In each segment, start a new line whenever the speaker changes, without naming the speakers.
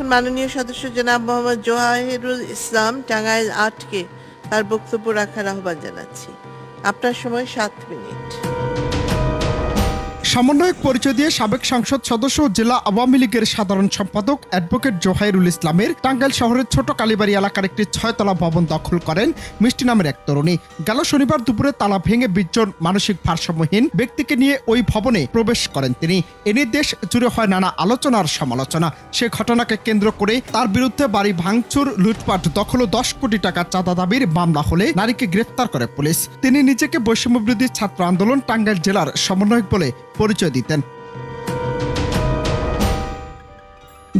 এখন মাননীয় সদস্য জনাব মোহাম্মদ জোহাহিরুল ইসলাম টাঙ্গাইল আটকে তার বক্তব্য রাখার আহ্বান জানাচ্ছি। আপনার সময় সাত মিনিট।
সমন্বয়ক পরিচয় দিয়ে সাবেক সংসদ সদস্য জেলা আওয়ামী লীগের সাধারণ সম্পাদক অ্যাডভোকেট জোহাইরুল ইসলামের টাঙ্গাইল শহরের ছোট কালীবাড়ি এলাকার একটি ছয়তলা ভবন দখল করেন মিষ্টি নামের এক তরুণী। গেল শনিবার দুপুরে তালা ভেঙে বিশজন মানসিক ভারসাম্যহীন ব্যক্তিকে নিয়ে ওই ভবনে প্রবেশ করেন তিনি। এনে দেশ জুড়ে হয় নানা আলোচনার সমালোচনা। সে ঘটনাকে কেন্দ্র করে তার বিরুদ্ধে বাড়ি ভাঙচুর, লুটপাট, দখল ও দশ কোটি টাকা চাঁদা দাবির মামলা হলে নারীকে গ্রেফতার করে পুলিশ। তিনি নিজেকে বৈষম্যবিরোধী ছাত্র আন্দোলন টাঙ্গাইল জেলার সমন্বয়ক বলে পরিচয় দিতেন।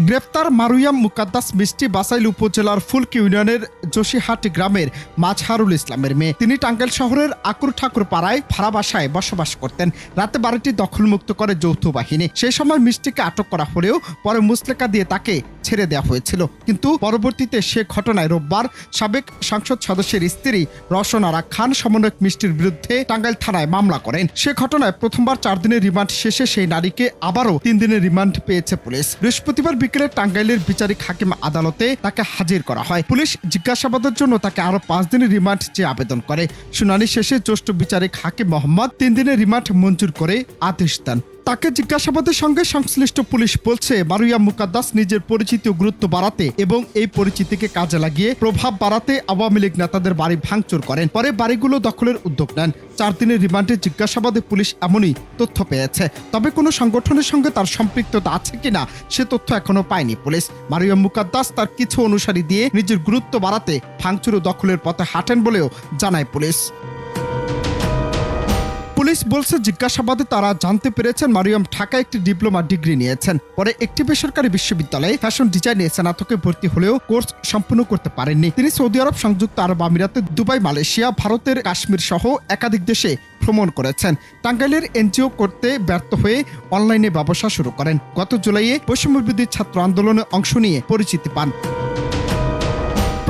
গ্রেপ্তার মারুয়াম মুকাদ্দাস মিষ্টি বাসাইল উপজেলার ফুলকি ইউনিয়নের জোশীহাট গ্রামের মাঝহারুল ইসলামের মেয়ে। তিনি টাঙ্গাইল শহরের আকুর ঠাকুর পাড়ায় ভাড়া বাসায় বসবাস করতেন। রাতে বাড়িটি দখলমুক্ত করে যৌথ বাহিনী। সেই সময় মিষ্টিকে আটক করা হলেও পরে মুসলেকা দিয়ে তাকে ছেড়ে দেওয়া হয়েছিল। কিন্তু পরবর্তীতে সে ঘটনায় রোববার সাবেক সংসদ সদস্যের স্ত্রী রসনারা খান সমন্বয়ক মিষ্টির বিরুদ্ধে টাঙ্গাইল থানায় মামলা করেন। সে ঘটনায় প্রথমবার চার দিনের রিমান্ড শেষে সেই নারীকে আবারও তিন দিনের রিমান্ড পেয়েছে পুলিশ। বৃহস্পতিবার বিকেলে টাঙ্গাইলের বিচারিক হাকিম আদালতে তাকে হাজির করা হয়। পুলিশ জিজ্ঞাসাবাদের জন্য তাকে আরও পাঁচ দিনের রিমান্ড চেয়ে আবেদন করে। শুনানি শেষে জ্যেষ্ঠ বিচারিক হাকিম মোহাম্মদ তিন দিনের রিমান্ড মঞ্জুর করে আদেশ দেন। তাকে জিজ্ঞাসাবাদের সঙ্গে সংশ্লিষ্ট পুলিশ বলছে মারুয়া মুকাদ্দাস নিজের পরিচিতি গুরুত্ব বাড়াতে এবং এই পরিচিতিকে কাজে লাগিয়ে প্রভাব বাড়াতে আওয়ামী লীগ নেতাদের বাড়ি ভাঙচুর করেন। পরে বাড়িগুলো দখলের উদ্যোগ নেন। চার দিনের রিমান্ডে জিজ্ঞাসাবাদে পুলিশ এমনই তথ্য পেয়েছে। তবে কোনো সংগঠনের সঙ্গে তার সম্পৃক্ততা আছে কিনা, সে তথ্য এখনও পায়নি পুলিশ। মারিয়া মুকাদ্দাস তার কিছু অনুসারী দিয়ে নিজের গুরুত্ব বাড়াতে ভাঙচুর ও দখলের পথে হাঁটেন বলেও জানায় পুলিশ। পুলিশ বলছে, জিজ্ঞাসাবাদে তারা জানতে পেরেছেন মারিয়াম ঢাকায় একটি ডিপ্লোমা ডিগ্রি নিয়েছেন। পরে একটি বেসরকারি বিশ্ববিদ্যালয়ে ফ্যাশন ডিজাইনে স্নাতকে ভর্তি হলেও কোর্স সম্পূর্ণ করতে পারেননি। তিনি সৌদি আরব সংযুক্ত আরব আমিরাতে, দুবাই, মালয়েশিয়া, ভারতের কাশ্মীর সহ একাধিক দেশে ভ্রমণ করেছেন। টাঙ্গাইলের এনজিও করতে ব্যর্থ হয়ে অনলাইনে ব্যবসা শুরু করেন। গত জুলাইয়ে বৈষম্যবিরোধী ছাত্র আন্দোলনে অংশ নিয়ে পরিচিতি পান।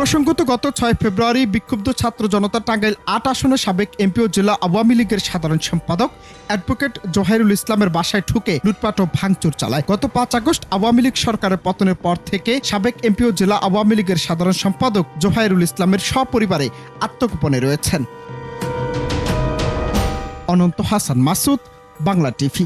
প্রসঙ্গত, গত ছয় ফেব্রুয়ারি বিক্ষুব্ধ ছাত্র জনতা টাঙ্গাইল আট আসনের সাবেক এমপি ও জেলা আওয়ামী লীগের সাধারণ সম্পাদক অ্যাডভোকেট জোহাইরুল ইসলামের বাসায় ঢুকে লুটপাট ও ভাঙচুর চালায়। গত পাঁচ আগস্ট আওয়ামী লীগ সরকারের পতনের পর থেকে সাবেক এমপি ও জেলা আওয়ামী লীগের সাধারণ সম্পাদক জোহাইরুল ইসলামের সপরিবারে আত্মগোপনে রয়েছেন। অনন্ত হাসান মাসুদ, বাংলা টিভি।